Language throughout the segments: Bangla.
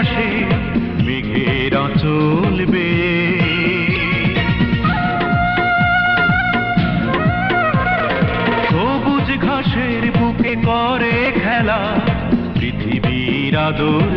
আসে মেঘের চলবে সবুজ ঘাসের বুকে করে খেলা পৃথিবীর আদর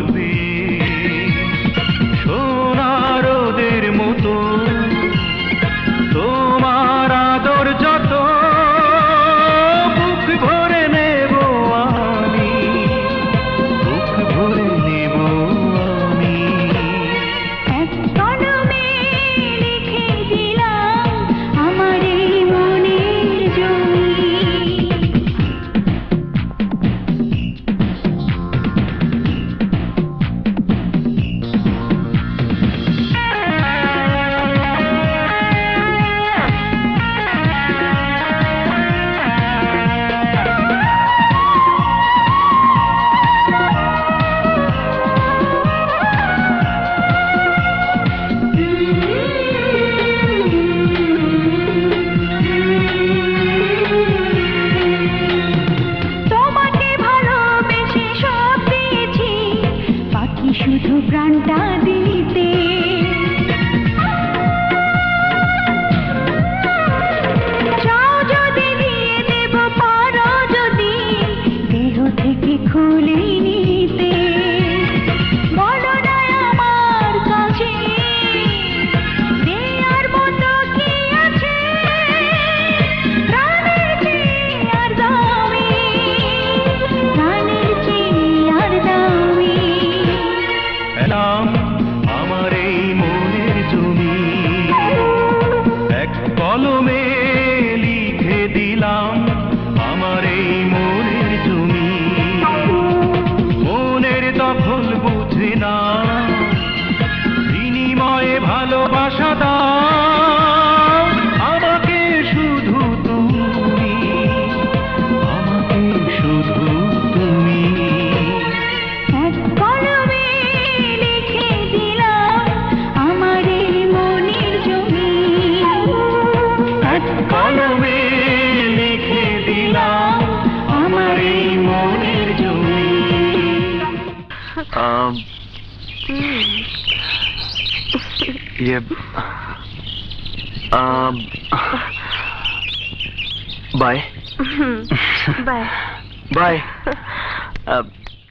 ভালোবাসা দাও। আমাকে শুধু তুমি আমাকে শুধু তুমি। এক কলমে লিখে দিলাম আমার মনের জমি। এক কলমে লিখে দিলাম আমার মনের জমি। ये बाय बाय बाय